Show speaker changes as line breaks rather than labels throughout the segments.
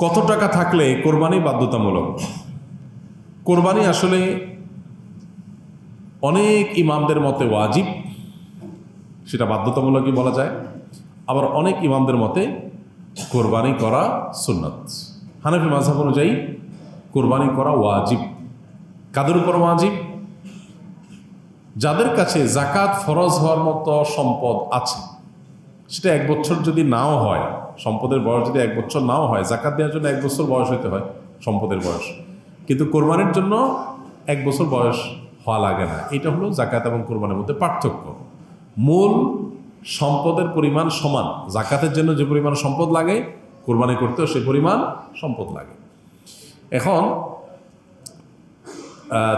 কত টাকা থাকলে কোরবানি বাধ্যতামূলক? কোরবানি আসলে অনেক ইমামদের মতে ওয়াজিব, সেটা বাধ্যতামূলকই বলা যায়। আবার অনেক ইমামদের মতে কোরবানি করা সুন্নত। হানাফি মাঝহাব অনুযায়ী কোরবানি করা ওয়াজিব। কাদের উপর ওয়াজিব? যাদের কাছে জাকাত ফরজ হওয়ার মতো সম্পদ আছে সেটা এক বছর যদি নাও হয়, সম্পদের বয়স যদি এক বছর নাও হয়, জাকাত দেওয়ার জন্য এক বছর বয়স হতে হয় সম্পদের বয়স। কিন্তু কোরবানির জন্য এক বছর বয়স হওয়া লাগে না। এটা হলো জাকাত এবং কোরবানির মধ্যে পার্থক্য। মূল সম্পদের পরিমাণ সমান। জাকাতের জন্য যে পরিমাণ সম্পদ লাগে, কোরবানি করতেও সে পরিমাণ সম্পদ লাগে। এখন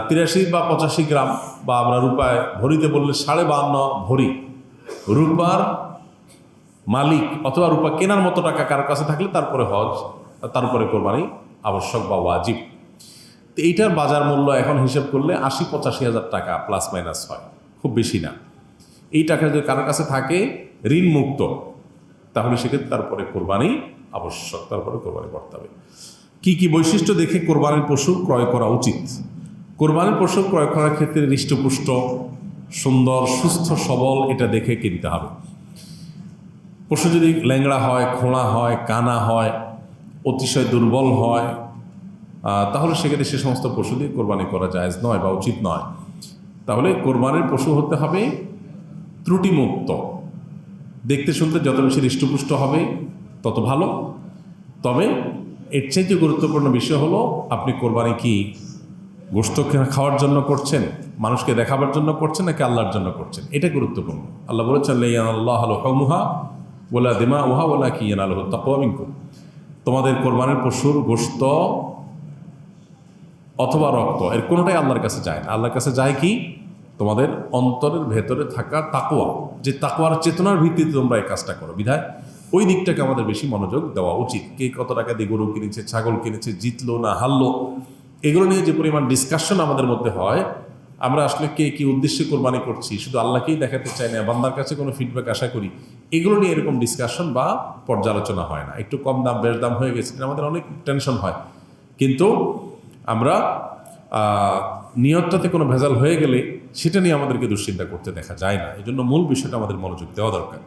তিরাশি বা পঁচাশি গ্রাম বা আমরা রূপায় ভরিতে বললে সাড়ে বাহান্ন ভরি। রূপার মালিক অথবা রূপা কেনার মতো টাকা কারোর কাছে থাকলে তারপরে হজ, তারপরে কোরবানি আবশ্যক বা ওয়াজিব। তো এইটার বাজার মূল্য এখন হিসেব করলে আশি পঁচাশি হাজার টাকা প্লাস মাইনাস হয়। খুব বেশি না। এই টাকা যদি কারোর কাছে থাকে, ঋণ মুক্ত, তাহলে সেক্ষেত্রে তারপরে কোরবানি আবশ্যক, তারপরে কোরবানি করতে হবে। কী কী বৈশিষ্ট্য দেখে কোরবানির পশু ক্রয় করা উচিত? কোরবানির পশু ক্রয় করার ক্ষেত্রে হৃষ্টপুষ্ট, সুন্দর, সুস্থ, সবল, এটা দেখে কিনতে হবে। পশু যদি ল্যাংড়া হয়, খোঁড়া হয়, কানা হয়, অতিশয় দুর্বল হয় তাহলে সেক্ষেত্রে সে সমস্ত পশু দিয়ে কোরবানি করা জায়েজ নয় বা উচিত নয়। তাহলে কোরবানির পশু হতে হবে ত্রুটিমুক্ত। দেখতে শুনতে যত বেশি হৃষ্টপুষ্ট হবে, তত ভালো। তবে এর চাইতে গুরুত্বপূর্ণ বিষয় হলো, আপনি কোরবানি কি গোস্ত খাওয়ার জন্য করছেন, মানুষকে দেখাবার জন্য করছেন, নাকি আল্লাহর জন্য করছেন? এটা গুরুত্বপূর্ণ। আল্লাহ বলেছেন আল্লাহ আলো বলা দিমা উহা বলা কি ইয়ান আলহ তাকুয়ামিনকুম তোমাদের কোরবানের পশুর গোস্ত অথবা রক্ত, এর কোনোটাই আল্লাহর কাছে যায় না। আল্লাহর কাছে যায় কি? তোমাদের অন্তরের ভেতরে থাকা তাকোয়া যে তাকোয়ার চেতনার ভিত্তিতে তোমরা এই কাজটা করো। বিধায় ওই দিকটাকে আমাদের বেশি মনোযোগ দেওয়া উচিত। কে কত টাকা দিয়ে গরু কিনেছে, ছাগল কিনেছে, জিতলো না হারলো, এগুলো নিয়ে যে পরিমাণ ডিসকাশন আমাদের মধ্যে হয়, আমরা আসলে কে কি উদ্দেশ্যে কোরবানি করছি, শুধু আল্লাহকেই দেখাতে চাই না, বান্দার কাছে কোনো ফিডব্যাক আশা করি এগুলো নিয়ে এরকম ডিসকাশন বা পর্যালোচনা হয় না। একটু কম দাম, বেশ দাম হয়ে গেছে আমাদের অনেক টেনশন হয়। কিন্তু আমরা নিয়তটাতে কোনো ভেজাল হয়ে গেলে সেটা নিয়ে আমাদেরকে দুশ্চিন্তা করতে দেখা যায় না। এই জন্য মূল বিষয়টা আমাদের মনোযোগ দেওয়া দরকার।